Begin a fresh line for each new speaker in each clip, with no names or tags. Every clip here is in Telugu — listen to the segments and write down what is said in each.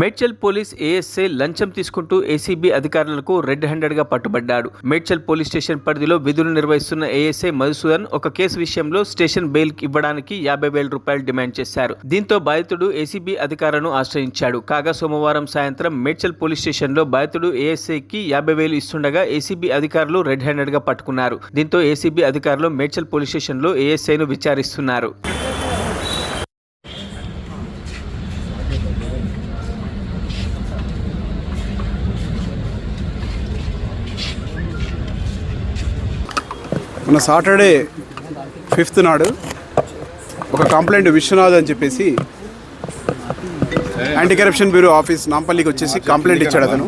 మేడ్చల్ పోలీస్ ఏఎస్ఐ లంచం తీసుకుంటూ ఏసీబీ అధికారులకు రెడ్ హ్యాండెడ్గా పట్టుబడ్డాడు. మేడ్చల్ పోలీస్ స్టేషన్ పరిధిలో విధులు నిర్వహిస్తున్న ఏఎస్ఐ మధుసూదన్ ఒక కేసు విషయంలో స్టేషన్ బెయిల్ ఇవ్వడానికి యాభై వేల రూపాయలు డిమాండ్ చేశారు. దీంతో బాధితుడు ఏసీబీ అధికారులను ఆశ్రయించాడు. కాగా సోమవారం సాయంత్రం మేడ్చల్ పోలీస్ స్టేషన్లో బాధితుడు ఏఎస్ఐకి యాభై వేలు ఇస్తుండగా ఏసీబీ అధికారులు రెడ్ హ్యాండెడ్గా పట్టుకున్నారు. దీంతో ఏసీబీ అధికారులు మేడ్చల్ పోలీస్ స్టేషన్లో ఏఎస్ఐను విచారిస్తున్నారు.
మన సాటర్డే ఫిఫ్త్ నాడు ఒక కంప్లైంట్ విశ్వనాథ్ అని చెప్పేసి యాంటీ కరప్షన్ బ్యూరో ఆఫీస్ నాంపల్లికి వచ్చేసి కంప్లైంట్ ఇచ్చాడు అతను.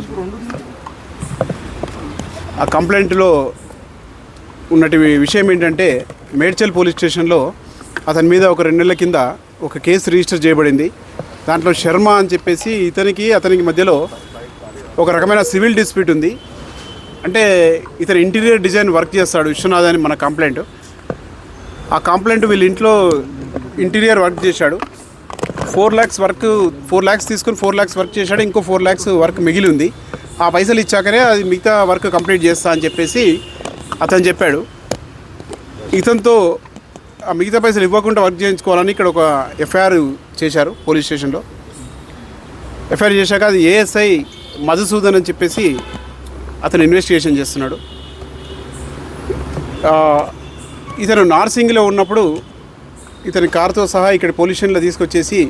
ఆ కంప్లైంట్లో ఉన్నటి విషయం ఏంటంటే మేడ్చల్ పోలీస్ స్టేషన్లో అతని మీద ఒక రెండు నెలల కింద ఒక కేసు రిజిస్టర్ చేయబడింది. దాంట్లో శర్మ అని చెప్పేసి ఇతనికి అతనికి మధ్యలో ఒక రకమైన సివిల్ డిస్ప్యూట్ ఉంది. అంటే ఇతను ఇంటీరియర్ డిజైన్ వర్క్ చేస్తాడు విశ్వనాథ్ అని మన కంప్లైంట్. ఆ కంప్లైంట్ వీళ్ళ ఇంట్లో ఇంటీరియర్ వర్క్ చేశాడు. Four lakhs work four lakhs తీసుకుని ఫోర్ ల్యాక్స్ వర్క్ చేశాడు ఇంకో ఫోర్ ల్యాక్స్ వర్క్ మిగిలి ఉంది. ఆ పైసలు ఇచ్చాకనే అది మిగతా వర్క్ కంప్లీట్ చేస్తా అని చెప్పేసి అతను చెప్పాడు. ఇతనితో ఆ మిగతా పైసలు ఇవ్వకుండా వర్క్ చేయించుకోవాలని ఇక్కడ ఒక ఎఫ్ఐఆర్ చేశారు పోలీస్ స్టేషన్లో. ఎఫ్ఐఆర్ చేశాక అది ఏఎస్ఐ మధుసూదన్ అని చెప్పేసి అతను ఇన్వెస్టిగేషన్ చేస్తున్నాడు. ఇతను నార్సింగ్లో ఉన్నప్పుడు ఇతని కారుతో సహా ఇక్కడ పోలీస్ స్టేషన్లో తీసుకొచ్చేసి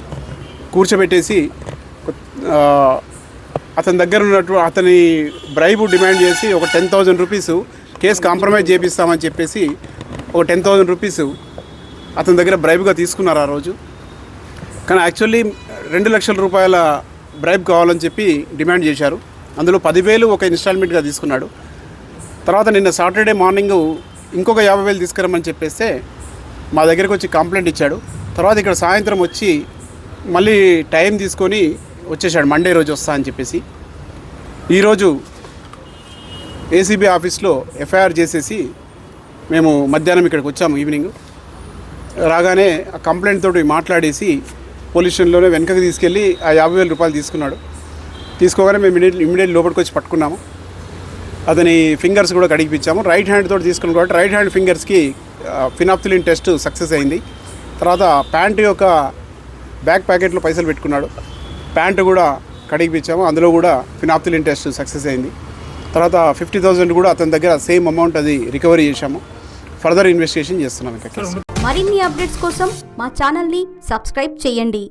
కూర్చోబెట్టేసి అతని దగ్గర ఉన్నట్టు అతని బ్రైబు డిమాండ్ చేసి ఒక ten thousand rupees case compromise చేపిస్తామని చెప్పేసి ఒక టెన్ థౌజండ్ రూపీస్ అతని దగ్గర బ్రైబ్గా తీసుకున్నారు ఆ రోజు. కానీ యాక్చువల్లీ రెండు లక్షల రూపాయల బ్రైబ్ కావాలని చెప్పి డిమాండ్ చేశారు. అందులో పదివేలు ఒక ఇన్స్టాల్మెంట్గా తీసుకున్నాడు. తర్వాత నిన్న సాటర్డే మార్నింగ్ ఇంకొక యాభై వేలు తీసుకురమ్మని చెప్పేస్తే మా దగ్గరికి వచ్చి కంప్లైంట్ ఇచ్చాడు. తర్వాత ఇక్కడ సాయంత్రం వచ్చి మళ్ళీ టైం తీసుకొని వచ్చేసాడు మండే రోజు వస్తా అని చెప్పేసి. ఈరోజు ఏసీబీ ఆఫీస్లో ఎఫ్ఐఆర్ చేసేసి మేము మధ్యాహ్నం ఇక్కడికి వచ్చాము ఈవినింగ్. రాగానే ఆ కంప్లైంట్ తోటి మాట్లాడేసి పోలీస్ స్టేషన్లోనే వెనకకి తీసుకెళ్ళి ఆ యాభై వేల రూపాయలు తీసుకున్నాడు. తీసుకోగానే మేము ఇమీడియట్ ఇమీడియట్ లోపలికి వచ్చి పట్టుకున్నాము. అతని ఫింగర్స్ కూడా కడిగిపించాము రైట్ హ్యాండ్ తోటి తీసుకున్నాం కాబట్టి రైట్ హ్యాండ్ ఫింగర్స్కి ఫినాప్థిలిన్ టెస్ట్ సక్సెస్ అయింది. తర్వాత ప్యాంట్ యొక్క బ్యాక్ ప్యాకెట్లో పైసలు పెట్టుకున్నాడు. ప్యాంట్ కూడా కడిగిపించాము అందులో కూడా ఫినాప్థిలిన్ టెస్ట్ సక్సెస్ అయింది. తర్వాత ఫిఫ్టీ థౌజండ్ కూడా అతని దగ్గర సేమ్ అమౌంట్ అది రికవరీ చేశాము. ఫర్దర్ ఇన్వెస్టిగేషన్ చేస్తున్నాం ఇంకా.
మరిన్ని అప్డేట్స్ కోసం మా ఛానల్ని సబ్స్క్రైబ్ చేయండి.